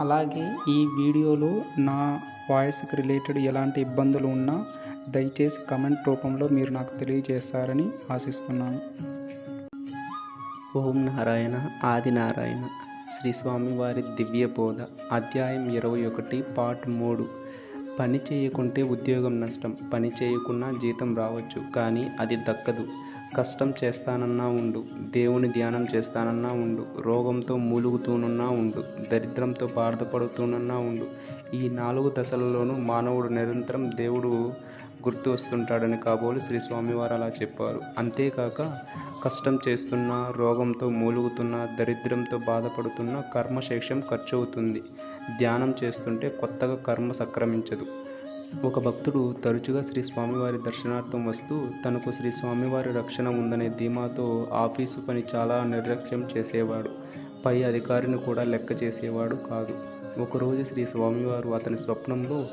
అలాగే ఈ వీడియోలో నా వాయిస్కి రిలేటెడ్ ఎలాంటి ఇబ్బందులు ఉన్నా దయచేసి కమెంట్ రూపంలో మీరు నాకు తెలియజేస్తారని ఆశిస్తున్నాను. ఓం నారాయణ ఆదినారాయణ శ్రీ స్వామివారి దివ్య బోధ అధ్యాయం ఇరవై ఒకటి పార్ట్ మూడు. పని చేయకుంటే ఉద్యోగం నష్టం పని చేయకున్నా జీతం రావచ్చు కానీ అది దక్కదు. కష్టం చేస్తానన్నా ఉండు దేవుని ధ్యానం చేస్తానన్నా ఉండు రోగంతో మూలుగుతూనున్నా ఉండు దరిద్రంతో బాధపడుతూనన్నా ఉండు. ఈ నాలుగు దశలలోనూ మానవుడు నిరంతరం దేవుడు గుర్తు వస్తుంటాడని కాబోలు శ్రీ స్వామివారు అలా చెప్పారు. అంతేకాక కష్టం చేస్తున్నా రోగంతో మూలుగుతున్నా దరిద్రంతో బాధపడుతున్నా కర్మశేషం ఖర్చు అవుతుంది ధ్యానం చేస్తుంటే కొత్తగా కర్మ సక్రమించదు. ఒక భక్తుడు తరచుగా శ్రీ స్వామివారి దర్శనార్థం వస్తూ తనకు శ్రీ స్వామివారి రక్షణ ఉందనే ధీమాతో ఆఫీసు పని చాలా నిర్లక్ష్యం చేసేవాడు. పై అధికారిని కూడా లెక్క చేసేవాడు కాదు. ఒకరోజు శ్రీ స్వామివారు అతని స్వప్నంలో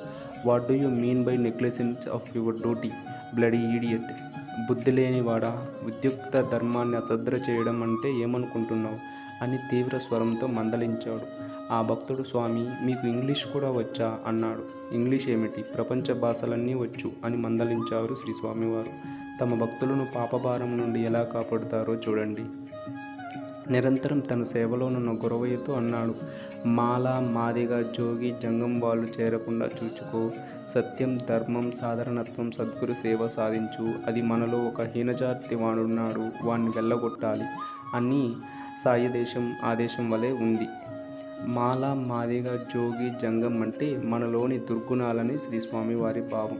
what do you mean by negligence of your duty bloody idiot బుద్ధి లేనివాడా ఉద్యుక్త ధర్మాన్ని అసద్ర చేయడం అంటే ఏమనుకుంటున్నావు? అని తీవ్ర స్వరంతో మందలించాడు. ఆ భక్తుడు స్వామి మీకు ఇంగ్లీష్ కూడా వచ్చా అన్నాడు. ఇంగ్లీష్ ఏమిటి? ప్రపంచ భాషలన్నీ వచ్చు అని మందలించారు శ్రీ స్వామివారు. తమ భక్తులను పాపభారం నుండి ఎలా కాపాడుతారో చూడండి. నిరంతరం తన సేవలోనున్న గురవయ్యతో అన్నాడు. మాల మాదిగా జోగి జంగం వాళ్ళు చేరకుండా చూచుకో. సత్యం ధర్మం సాధారణత్వం సద్గురు సేవ సాధించు. అది మనలో ఒక హీనజాతి వాడున్నాడు. వాణ్ణి వెళ్ళగొట్టాలి అని సాయి దేశం ఆదేశం వలె ఉంది. మాల మాదిగా జోగి జంగం అంటే మనలోని దుర్గుణాలని శ్రీ స్వామివారి భావం.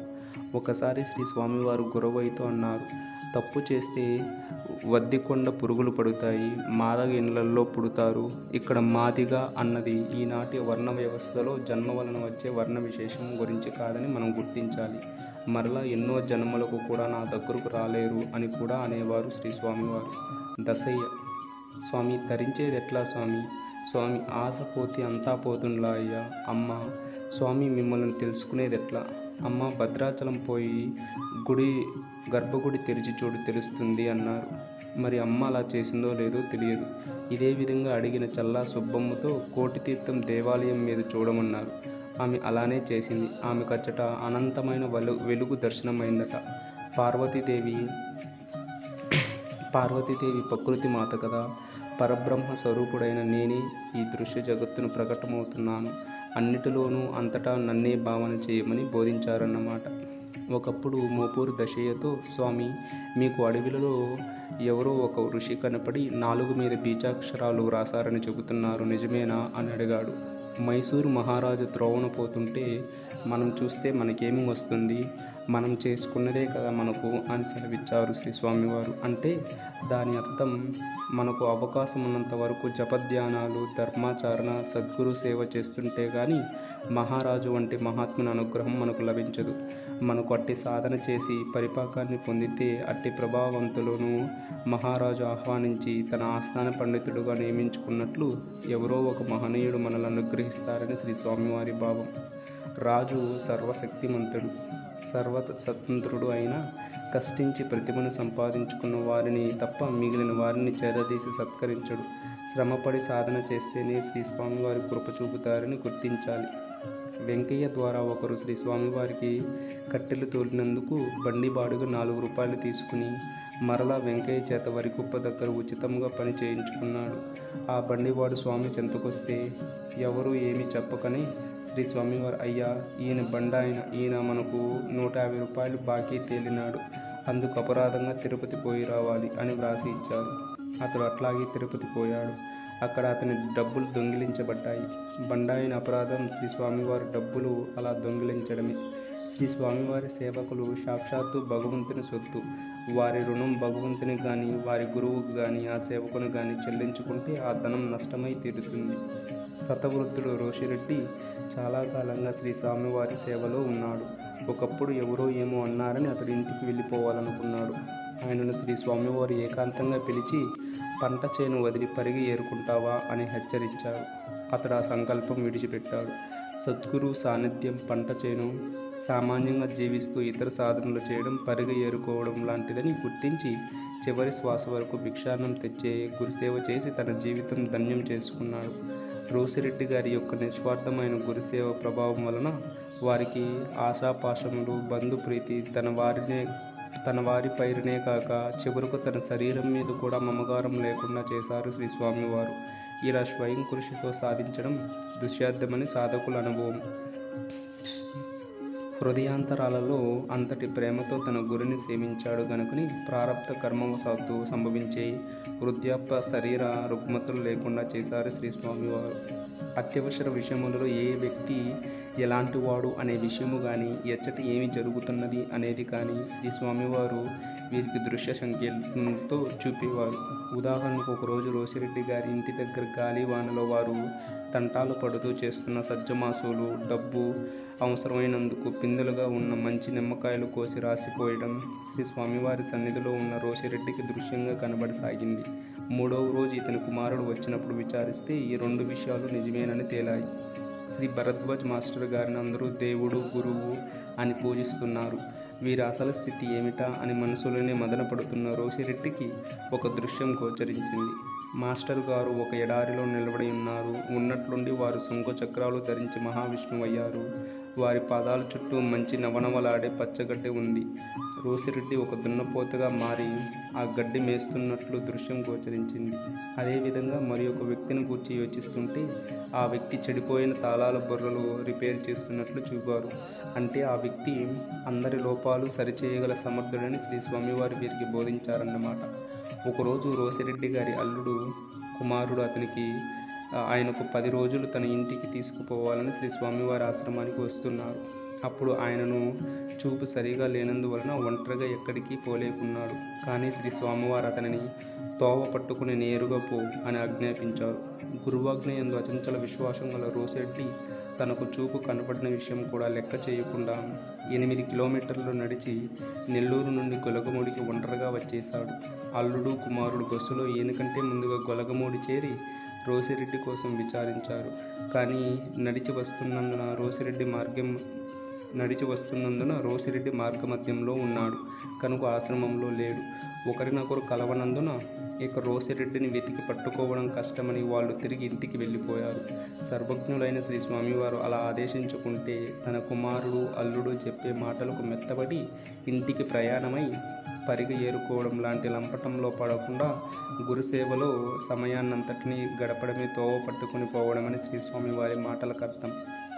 ఒకసారి శ్రీ స్వామివారు గురవయ్యతో అన్నారు తప్పు చేస్తే వద్దికొండ పురుగులు పడుతాయి మాదగ ఇండ్లల్లో పుడతారు. ఇక్కడ మాదిగా అన్నది ఈనాటి వర్ణ వ్యవస్థలో జన్మ వలన వచ్చే వర్ణ విశేషం గురించి కాదని మనం గుర్తించాలి. మరలా ఎన్నో జన్మలకు కూడా నా దగ్గరకు రాలేరు అని కూడా అనేవారు శ్రీ స్వామివారు దశయ్య స్వామి తరించేది ఎట్లా స్వామి? స్వామి ఆశ పోతే అంతా పోతుండ్లా అయ్యా. అమ్మ స్వామి మిమ్మల్ని తెలుసుకునేది ఎట్లా? అమ్మ భద్రాచలం పోయి గుడి గర్భగుడి తెరిచి చూడు తెలుస్తుంది అన్నారు. మరి అమ్మ అలా చేసిందో లేదో తెలియదు. ఇదే విధంగా అడిగిన చల్లా సుబ్బమ్మతో కోటి తీర్థం దేవాలయం మీద చూడమన్నారు. ఆమె అలానే చేసింది. ఆమె కచ్చట అనంతమైన వెలు వెలుగు దర్శనమైందట. పార్వతీదేవి పార్వతీదేవి ప్రకృతి మాత కదా? పరబ్రహ్మ స్వరూపుడైన నేనే ఈ దృశ్య జగత్తును ప్రకటమవుతున్నాను. అన్నిటిలోనూ అంతటా నన్నే భావన చేయమని బోధించారన్నమాట. ఒకప్పుడు మోపూరు దశయ్యతో స్వామి మీకు అడవిలలో ఎవరో ఒక ఋషి కనపడి నాలుగు మీద బీజాక్షరాలు వ్రాసారని చెబుతున్నారు నిజమేనా? అని అడిగాడు. మైసూరు మహారాజు త్రోవన పోతుంటే మనం చూస్తే మనకేమి వస్తుంది? మనం చేసుకున్నదే కదా మనకు అని సెలవిచ్చారు శ్రీ స్వామివారు. అంటే దాని అర్థం మనకు అవకాశం ఉన్నంత వరకు జపధ్యానాలు ధర్మాచరణ సద్గురు సేవ చేస్తుంటే కానీ మహారాజు వంటి మహాత్ముని అనుగ్రహం మనకు లభించదు. మనకు అట్టి సాధన చేసి పరిపాకాన్ని పొందితే అట్టి ప్రభావవంతులను మహారాజు ఆహ్వానించి తన ఆస్థాన పండితుడుగా నియమించుకున్నట్లు ఎవరో ఒక మహనీయుడు మనల్ని అనుగ్రహిస్తారని శ్రీ స్వామివారి భావం. రాజు సర్వశక్తిమంతుడు సర్వ స్వతంత్రుడు అయిన కష్టించి ప్రతిభను సంపాదించుకున్న వారిని తప్ప మిగిలిన వారిని చేరదీసి సత్కరించడు. శ్రమపడి సాధన చేస్తేనే శ్రీ స్వామివారి కృప చూపుతారని గుర్తించాలి. వెంకయ్య ద్వారా ఒకరు శ్రీ స్వామివారికి కట్టెలు తోలినందుకు బండి బాడుగ నాలుగు రూపాయలు తీసుకుని మరలా వెంకయ్య చేత వరికుప్ప దగ్గర ఉచితంగా పని చేయించుకున్నాడు. ఆ బండివాడు స్వామి చెంతకొస్తే ఎవరు ఏమీ చెప్పకని శ్రీ స్వామివారు అయ్యా ఈయన బండాయన ఈయన మనకు నూట యాభై రూపాయలు బాకీ తేలినాడు. అందుకు అపరాధంగా తిరుపతి పోయి రావాలి అని వ్రాసి ఇచ్చారు అతడు అట్లాగే తిరుపతి పోయాడు. అక్కడ అతని డబ్బులు దొంగిలించబడ్డాయి. బండాయిన అపరాధం శ్రీ స్వామివారి డబ్బులు అలా దొంగిలించడమే. శ్రీ స్వామివారి సేవకులు సాక్షాత్తు భగవంతుని సొత్తు. వారి రుణం భగవంతుని కానీ వారి గురువుకు కానీ ఆ సేవకుని కానీ చెల్లించుకుంటే ఆ ధనం నష్టమై తీరుతుంది. శతవృద్ధుడు రోషిరెడ్డి చాలా కాలంగా శ్రీ స్వామివారి సేవలో ఉన్నాడు. ఒకప్పుడు ఎవరో ఏమో అన్నారని అతడు ఇంటికి వెళ్ళిపోవాలనుకున్నాడు. ఆయనను శ్రీ స్వామివారు ఏకాంతంగా పిలిచి పంట చేను వదిలి పరిగి ఏరుకుంటావా? అని హెచ్చరించారు. అతడు ఆ సంకల్పం విడిచిపెట్టాడు. సద్గురు సాన్నిధ్యం పంట చేను సామాన్యంగా జీవిస్తూ ఇతర సాధనలు చేయడం పరిగి ఏరుకోవడం లాంటిదని గుర్తించి చివరి శ్వాస వరకు భిక్షాన్నం తెచ్చే గురుసేవ చేసి తన జీవితం ధన్యం చేసుకున్నాడు. రోసిరెడ్డి గారి యొక్క నిస్వార్థమైన గురుసేవ ప్రభావం వలన వారికి ఆశాపాశములు బంధుప్రీతి తన వారినే తన వారి పైరునే కాక చివరకు తన శరీరం మీద కూడా మమకారం లేకుండా చేశారు శ్రీ స్వామివారు. ఇలా స్వయం కృషితో సాధించడం దుశ్శాధ్యమని సాధకుల అనుభవం. హృదయాంతరాలలో అంతటి ప్రేమతో తన గురిని సేవించాడు గనుకని ప్రారబ్ధ కర్మవశాత్తు సంభవించే వృద్ధాప్య శరీర రుగ్మతులు లేకుండా చేశారు శ్రీ స్వామివారు అత్యవసర విషయములలో ఏ వ్యక్తి ఎలాంటి వాడు అనే విషయము కానీ ఎచ్చట ఏమి జరుగుతున్నది అనేది కానీ శ్రీ స్వామివారు వీరికి దృశ్య సంకేతంతో చూపేవారు. ఉదాహరణకు ఒకరోజు రోసిరెడ్డి గారి ఇంటి దగ్గర గాలివానలో వారు తంటాలు పడుతూ చేస్తున్న సజ్జమాసులు డబ్బు అవసరమైనందుకు పిందులుగా ఉన్న మంచి నిమ్మకాయలు కోసి రాసిపోయడం శ్రీ స్వామివారి సన్నిధిలో ఉన్న రోషిరెడ్డికి దృశ్యంగా కనబడసాగింది. మూడవ రోజు ఇతని కుమారుడు వచ్చినప్పుడు విచారిస్తే ఈ రెండు విషయాలు నిజమేనని తేలాయి. శ్రీ భరద్వాజ్ మాస్టర్ గారిని అందరూ దేవుడు గురువు అని పూజిస్తున్నారు. వీరి అసలు స్థితి ఏమిటా అని మనసులోనే మదనపడుతున్న రోషిరెట్టికి ఒక దృశ్యం గోచరించింది. మాస్టర్ గారు ఒక ఎడారిలో నిలబడి ఉన్నారు. ఉన్నట్లుండి వారు శంఖ చక్రాలు ధరించి మహావిష్ణువు అయ్యారు వారి పాదాల చుట్టూ మంచి నవనవలాడే పచ్చగడ్డి ఉంది. రోసిరెడ్డి ఒక దున్నపోతగా మారి ఆ గడ్డి మేస్తున్నట్లు దృశ్యం గోచరించింది. అదేవిధంగా మరి ఒక వ్యక్తిని కూర్చి యోచిస్తుంటే ఆ వ్యక్తి చెడిపోయిన తాళాల బుర్రలు రిపేర్ చేస్తున్నట్లు చూపారు. అంటే ఆ వ్యక్తి అందరి లోపాలు సరిచేయగల సమర్థుడని శ్రీ స్వామివారు వీరికి బోధించారన్నమాట. ఒకరోజు రోసిరెడ్డి గారి అల్లుడు కుమారుడు అతనికి ఆయనకు పది రోజులు తన ఇంటికి తీసుకుపోవాలని శ్రీ స్వామివారి ఆశ్రమానికి వస్తున్నారు. అప్పుడు ఆయనను చూపు సరిగా లేనందువలన ఒంటరిగా ఎక్కడికి పోలేకున్నాడు. కానీ శ్రీ స్వామివారు అతనిని తోవ పట్టుకుని నేరుగా పో అని ఆజ్ఞాపించారు. గురువాజ్ఞ ఎందు అచంచల విశ్వాసం గల రోసెడ్డి తనకు చూపు కనపడిన విషయం కూడా లెక్క చేయకుండా ఎనిమిది కిలోమీటర్లు నడిచి నెల్లూరు నుండి గొలగమూడికి ఒంటరిగా వచ్చేశాడు. అల్లుడు కుమారుడు బస్సులో ఈయనకంటే ముందుగా గొలగమూడి చేరి రోసిరెడ్డి కోసం విచారించారు. కానీ నడిచి వస్తున్నందున రోసిరెడ్డి మార్గం నడిచి వస్తున్నందున రోసిరెడ్డి మార్గమధ్యంలో ఉన్నాడు. కనుక ఆశ్రమంలో లేడు. ఒకరినొకరు కలవనందున ఇక రోసిరెడ్డిని వెతికి పట్టుకోవడం కష్టమని వాళ్ళు తిరిగి ఇంటికి వెళ్ళిపోయారు. సర్వజ్ఞులైన శ్రీ స్వామివారు అలా ఆదేశించుకుంటే తన కుమారుడు అల్లుడు చెప్పే మాటలకు మెత్తబడి ఇంటికి ప్రయాణమై పరిగ ఏరుకోవడం లాంటి లంపటంలో పడకుండా గురుసేవలో సమయాన్నంతటినీ గడపడమే తోవ పట్టుకుని పోవడమని శ్రీస్వామి వారి మాటలకు అర్థం.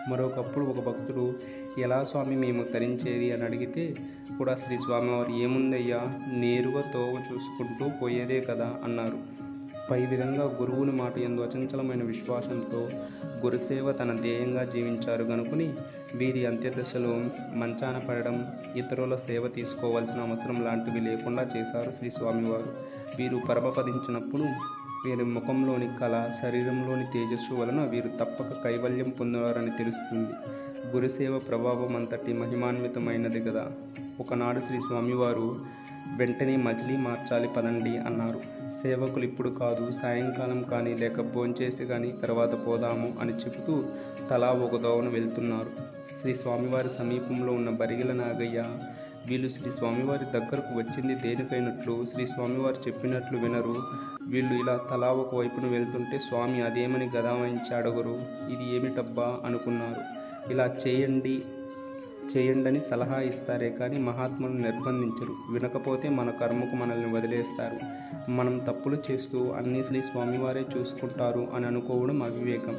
మరొకప్పుడు ఒక భక్తుడు ఎలా స్వామి మేము తరించేది? అని అడిగితే కూడా శ్రీ స్వామివారు ఏముందయ్యా నేరుగా తోవ చూసుకుంటూ పోయేదే కదా అన్నారు. పై విధంగా గురువుని మాట ఎందు అచంచలమైన విశ్వాసంతో గురుసేవ తన ధ్యేయంగా జీవించారు గనుకుని వీరి అంత్యదశలో మంచాన పడడం ఇతరుల సేవ తీసుకోవాల్సిన అవసరం లాంటివి లేకుండా చేశారు శ్రీ స్వామివారు. వీరు పరమపదించినప్పుడు వీరి ముఖంలోని కళ శరీరంలోని తేజస్సు వలన వీరు తప్పక కైవల్యం పొందారని తెలుస్తుంది. గురుసేవ ప్రభావం అంతటి మహిమాన్వితమైనది కదా ఒకనాడు శ్రీ స్వామివారు వెంటనే మజిలీ మార్చాలి పదండి అన్నారు. సేవకులు ఇప్పుడు కాదు సాయంకాలం కానీ లేక భోంచేసి కానీ తర్వాత పోదాము అని చెబుతూ తలా ఒక దోవన వెళ్తున్నారు. శ్రీ స్వామివారి సమీపంలో ఉన్న బరిగిల నాగయ్య వీళ్ళు శ్రీ స్వామివారి దగ్గరకు వచ్చింది దేనికైనట్లు శ్రీ స్వామివారు చెప్పినట్లు వినరు. వీళ్ళు ఇలా తలా ఒక వైపున వెళ్తుంటే స్వామి అదేమని గదావాయించి అడగరు ఇది ఏమిటబ్బా అనుకున్నారు. ఇలా చేయండి చేయండని సలహా ఇస్తారే కానీ మహాత్ములు నిర్బంధించరు. వినకపోతే మన కర్మకు మనల్ని వదిలేస్తారు. మనం తప్పులు చేస్తూ అన్ని శ్రీ స్వామివారే చూసుకుంటారు అని అనుకోవడం అవివేకం.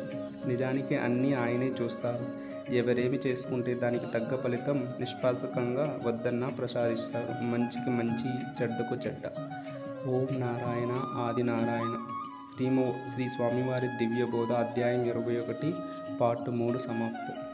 నిజానికి అన్నీ ఆయనే చూస్తారు. ఎవరేమి చేసుకుంటే దానికి తగ్గ ఫలితం నిష్పాసకంగా వద్దన్నా ప్రసాదిస్తారు. మంచికి మంచి చెడ్డకు చెడ్డ. ఓం నారాయణ ఆది నారాయణ. శ్రీమో శ్రీ స్వామివారి దివ్య బోధ అధ్యాయం ఇరవై ఒకటి పార్ట్ మూడు సమాప్తం.